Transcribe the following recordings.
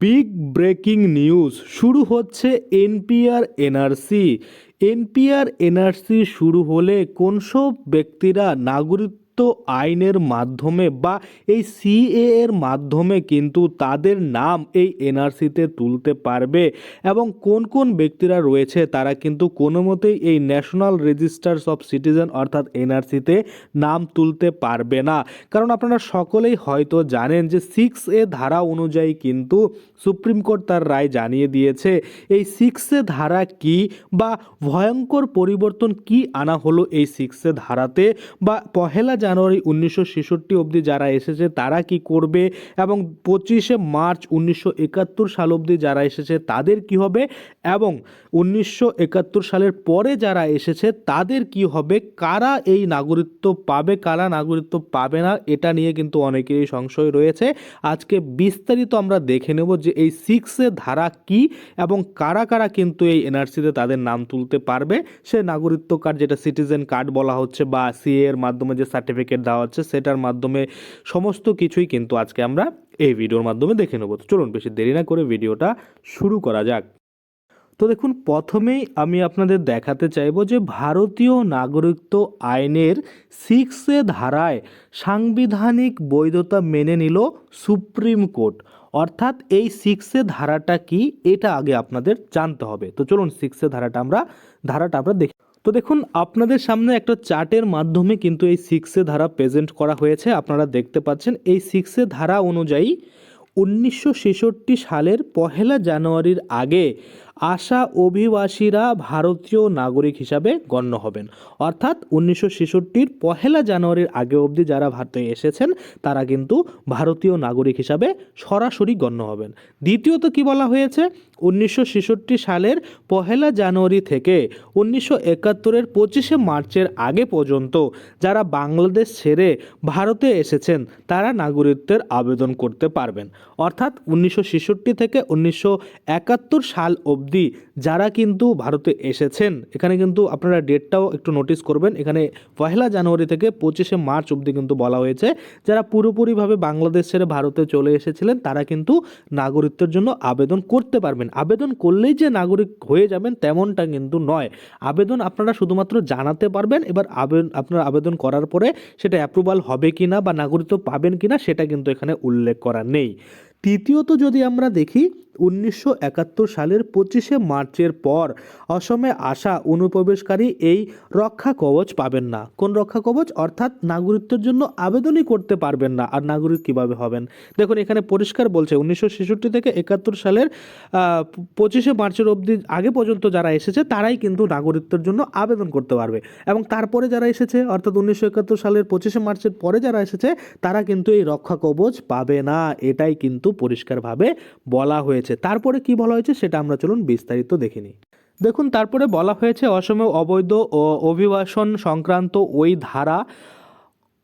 Big breaking news শুরু হচ্ছে NPR NRC. NPR NRC শুরু হলে কোন সব ব্যক্তিরা নাগরিকত্ব আইনের মাধ্যমে বা এই সিএ এর মাধ্যমে কিন্তু তাদের নাম এই এনআরসিতে তুলতে পারবে এবং কোন কোন ব্যক্তিরা রয়েছে তারা কিন্তু কোনো মতেই এই ন্যাশনাল রেজিস্টার্স অফ সিটিজেন অর্থাৎ এনআরসিতে নাম তুলতে পারবে না। কারণ আপনারা সকলেই হয়তো জানেন যে সিক্স এ ধারা অনুযায়ী কিন্তু সুপ্রিম কোর্ট তার রায় জানিয়ে দিয়েছে। এই সিক্স এ ধারা কি বা ভয়ঙ্কর পরিবর্তন কি আনা হলো এই সিক্স এ ধারাতে বা পহেলা জানুয়ারি উনিশশো ছেষট্টি অবধি যারা এসেছে, তারা কি করবে? এবং পঁচিশে মার্চ উনিশশো একাত্তর সাল অবধি যারা এসেছে, তাদের কি হবে? এবং উনিশশো একাত্তর সালের পরে যারা এসেছে, তাদের কি হবে? কারা এই নাগরিকত্ব পাবে, কারা নাগরিকত্ব পাবে না, এটা নিয়ে কিন্তু অনেকেরই সংশয় রয়েছে। আজকে বিস্তারিত আমরা দেখে নেব যে এই সিক্সের ধারা কি এবং কারা কারা কিন্তু এই এনআরসিতে তাদের নাম তুলতে পারবে। সে নাগরিকত্ব কার্ড, যেটা সিটিজেন কার্ড বলা হচ্ছে, বা সিএ এর মাধ্যমে যে সার্টিফিকেট দেওয়া হচ্ছে, সেটার মাধ্যমে সমস্ত কিছুই কিন্তু আজকে আমরা এই ভিডিওর মাধ্যমে দেখে নেব। চলুন বেশি দেরি না করে ভিডিওটা শুরু করা যাক। তো দেখুন, প্রথমেই আমি আপনাদের দেখাতে চাইব যে ভারতীয় নাগরিকত্ব আইনের সিক্সে ধারায় সাংবিধানিক বৈধতা মেনে নিল সুপ্রিম কোর্ট। অর্থাৎ এই সিক্সে ধারাটা কি, এটা আগে আপনাদের জানতে হবে। তো চলুন সিক্সে ধারাটা আমরা ধারাটা আমরা দেখি তো দেখুন, আপনাদের সামনে একটা চার্টের মাধ্যমে কিন্তু এই সিক্সে ধারা প্রেজেন্ট করা হয়েছে। আপনারা দেখতে পাচ্ছেন, এই সিক্সে ধারা অনুযায়ী উনিশশো ছেষট্টি সালের পহেলা জানুয়ারির আগে আসা অভিবাসীরা ভারতীয় নাগরিক হিসাবে গণ্য হবেন। অর্থাৎ উনিশশো ছেষট্টির পহেলা জানুয়ারির আগে অবধি যারা ভারতে এসেছেন, তারা কিন্তু ভারতীয় নাগরিক হিসাবে সরাসরি গণ্য হবেন। দ্বিতীয়ত কি বলা হয়েছে? উনিশশো ছেষট্টি সালের পহেলা জানুয়ারি থেকে উনিশশো একাত্তরের পঁচিশে মার্চের আগে পর্যন্ত যারা বাংলাদেশ ছেড়ে ভারতে এসেছেন, তারা নাগরিকত্বের আবেদন করতে পারবেন। অর্থাৎ উনিশশো ছেষট্টি থেকে উনিশশো একাত্তর সাল অবধি যারা কিন্তু ভারতে এসেছেন, এখানে কিন্তু আপনারা ডেটটাও একটু নোটিস করবেন। এখানে পহেলা জানুয়ারি থেকে পঁচিশে মার্চ অবধি কিন্তু বলা হয়েছে, যারা পুরোপুরিভাবে বাংলাদেশ ছেড়ে ভারতে চলে এসেছিলেন, তারা কিন্তু নাগরিকত্বের জন্য আবেদন করতে পারবেন। আবেদন করলেই যে নাগরিক হয়ে যাবেন তেমনটা কিন্তু নয়। আবেদন আপনারা শুধুমাত্র জানাতে পারবেন, এবার আবেদন, আপনারা আবেদন করার পরে সেটা অ্যাপ্রুভাল হবে কি না বা নাগরিকত্ব পাবেন কি না সেটা কিন্তু এখানে উল্লেখ করা নেই। তৃতীয়ত যদি আমরা দেখি উনিশশো একাত্তর সালের পঁচিশে মার্চের পর অসমে আসা অনুপ্রবেশকারী এই রক্ষা কবচ পাবেন না। কোন রক্ষা কবচ? অর্থাৎ নাগরিকত্বের জন্য আবেদনই করতে পারবেন না। আর নাগরিক কীভাবে হবেন? দেখুন, এখানে পরিষ্কার বলছে, উনিশশো ছেষট্টি থেকে একাত্তর সালের পঁচিশে মার্চের অবধি আগে পর্যন্ত যারা এসেছে, তারাই কিন্তু নাগরিকত্বের জন্য আবেদন করতে পারবে। এবং তারপরে যারা এসেছে, অর্থাৎ উনিশশো একাত্তর সালের পঁচিশে মার্চের পরে যারা এসেছে, তারা কিন্তু এই রক্ষা কবচ পাবে না। এটাই কিন্তু পরিষ্কারভাবে বলা হয়েছে। তারপরে কি বলা হয়েছে সেটা আমরা চলুন বিস্তারিত দেখে নিই। দেখুন, তারপরে বলা হয়েছে, অসমে অবৈধ ও অভিবাসন সংক্রান্ত ওই ধারা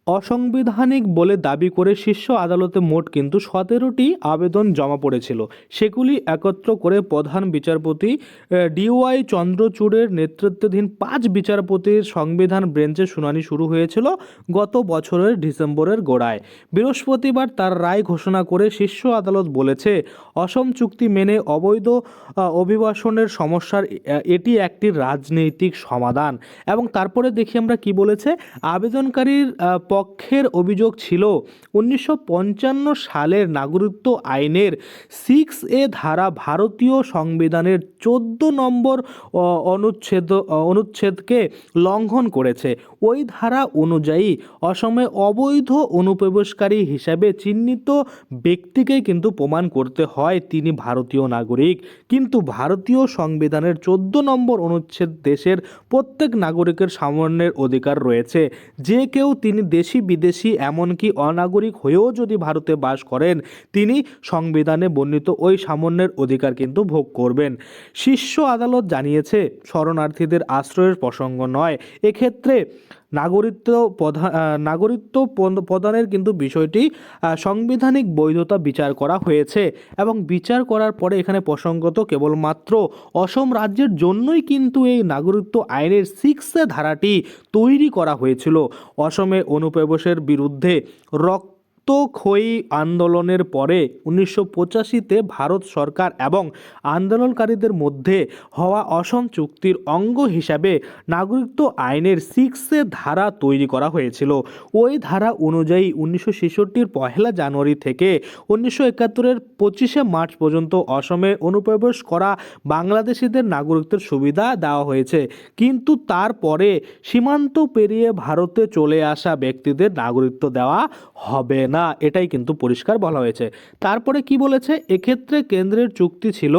অসাংবিধানিক বলে দাবি করে শীর্ষ আদালতে মোট কিন্তু সতেরোটি আবেদন জমা পড়েছিল। সেগুলি একত্র করে প্রধান বিচারপতি ডিওয়াই চন্দ্রচূড়ের নেতৃত্বাধীন পাঁচ বিচারপতির সংবিধান বেঞ্চে শুনানি শুরু হয়েছিল গত বছরের ডিসেম্বরের গোড়ায়। বৃহস্পতিবার তার রায় ঘোষণা করে শীর্ষ আদালত বলেছে, অসম চুক্তি মেনে অবৈধ অভিবাসনের সমস্যার এটি একটি রাজনৈতিক সমাধান। এবং তারপরে দেখি আমরা কি বলেছে, আবেদনকারীর পক্ষের অভিযোগ ছিল, উনিশশো পঞ্চান্ন সালের নাগরিকত্ব আইনের সিক্স এ ধারা ভারতীয় সংবিধানের চোদ্দ নম্বর অনুচ্ছেদ অনুচ্ছেদকে লঙ্ঘন করেছে। ওই ধারা অনুযায়ী অসমে অবৈধ অনুপ্রবেশকারী হিসাবে চিহ্নিত ব্যক্তিকে কিন্তু প্রমাণ করতে হয় তিনি ভারতীয় নাগরিক। কিন্তু ভারতীয় সংবিধানের চোদ্দ নম্বর অনুচ্ছেদ দেশের প্রত্যেক নাগরিকের সামান্যের অধিকার রয়েছে। যে কেউ তিনি দেশি বিদেশি, এমনকি অনাগরিক হয়েও যদি ভারতে বাস করেন, তিনি সংবিধানে বর্ণিত ওই সামান্যের অধিকার কিন্তু ভোগ করবেন। শীর্ষ আদালত জানিয়েছে, শরণার্থীদের আশ্রয়ের প্রসঙ্গ নয়। এক্ষেত্রে নাগরিকত্ব প্রধান নাগরিত্ব প্রদানের কিন্তু বিষয়টি সাংবিধানিক বৈধতা বিচার করা হয়েছে এবং বিচার করার পরে এখানে প্রসঙ্গত কেবলমাত্র অসম রাজ্যের জন্যই কিন্তু এই নাগরিত্ব আইনের সিক্সে ধারাটি তৈরি করা হয়েছিল। অসমে অনুপ্রবেশের বিরুদ্ধে রক রক্তক্ষয়ী আন্দোলনের পরে উনিশশো পঁচাশিতে ভারত সরকার এবং আন্দোলনকারীদের মধ্যে হওয়া অসম চুক্তির অঙ্গ হিসাবে নাগরিকত্ব আইনের সিক্সে ধারা তৈরি করা হয়েছিল। ওই ধারা অনুযায়ী উনিশশো ছেষট্টির পহেলা জানুয়ারি থেকে উনিশশো একাত্তরের পঁচিশে মার্চ পর্যন্ত অসমে অনুপ্রবেশ করা বাংলাদেশিদের নাগরিকত্বের সুবিধা দেওয়া হয়েছে। কিন্তু তারপরে সীমান্ত পেরিয়ে ভারতে চলে আসা ব্যক্তিদের নাগরিকত্ব দেওয়া হবে না। এটাই কিন্তু পরিষ্কার বলা হয়েছে। তারপরে কি বলেছে? এক্ষেত্রে কেন্দ্রের চুক্তি ছিল,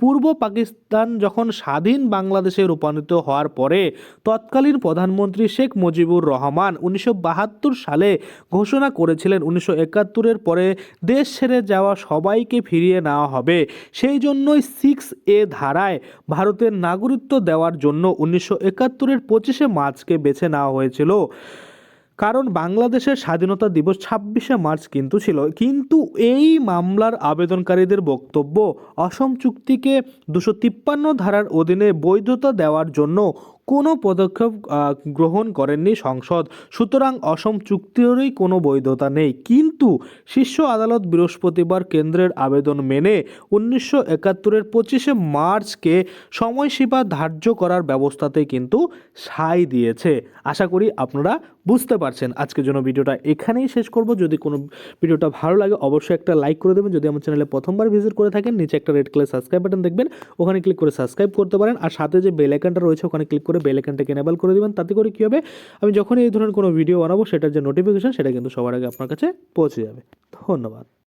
পূর্ব পাকিস্তান যখন স্বাধীন বাংলাদেশে রূপান্তরিত হওয়ার পরে, তৎকালীন প্রধানমন্ত্রী শেখ মুজিবুর রহমান উনিশশো বাহাত্তর সালে ঘোষণা করেছিলেন, উনিশশো একাত্তরের পরে দেশ ছেড়ে যাওয়া সবাইকে ফিরিয়ে নেওয়া হবে। সেই জন্যই সিক্স এ ধারায় ভারতের নাগরিকত্ব দেওয়ার জন্য উনিশশো একাত্তরের পঁচিশে মার্চকে বেছে নেওয়া হয়েছিল। কারণ বাংলাদেশের স্বাধীনতা দিবস ছাব্বিশে মার্চ কিন্তু ছিল। কিন্তু এই মামলার আবেদনকারীদের বক্তব্য, অসম চুক্তিকে দুশো তিপ্পান্ন ধারার অধীনে বৈধতা দেওয়ার জন্য কোনো পদক্ষেপ গ্রহণ করেননি সংসদ। সুতরাং অসম চুক্তিরই কোনো বৈধতা নেই। কিন্তু শীর্ষ আদালত বৃহস্পতিবার কেন্দ্রের আবেদন মেনে উনিশশো একাত্তরের পঁচিশে মার্চকে সময়সীমা ধার্য করার ব্যবস্থাতে কিন্তু সাই দিয়েছে। আশা করি আপনারা বুঝতে পারছেন। আজকের জন্য ভিডিওটা এখানেই শেষ করব। যদি কোনো ভিডিওটা ভালো লাগে, অবশ্যই একটা লাইক করে দেবেন। যদি আমার চ্যানেলে প্রথমবার ভিজিট করে থাকেন, নিচে একটা রেড কালার সাবস্ক্রাইব বাটন দেখবেন। ওখানে ক্লিক করে সাবস্ক্রাইব করতে পারেন। আর সাথে যে বেল আইকনটা রয়েছে, ওখানে ক্লিক করে বেল আইকনটাকে এনেবল করে দেবেন, তাতে করে কী হবে? আমি যখনই এই ধরনের কোনো ভিডিও বানাবো, সেটার যে নোটিফিকেশান সেটা কিন্তু সবার আগে আপনার কাছে পৌঁছে যাবে। ধন্যবাদ।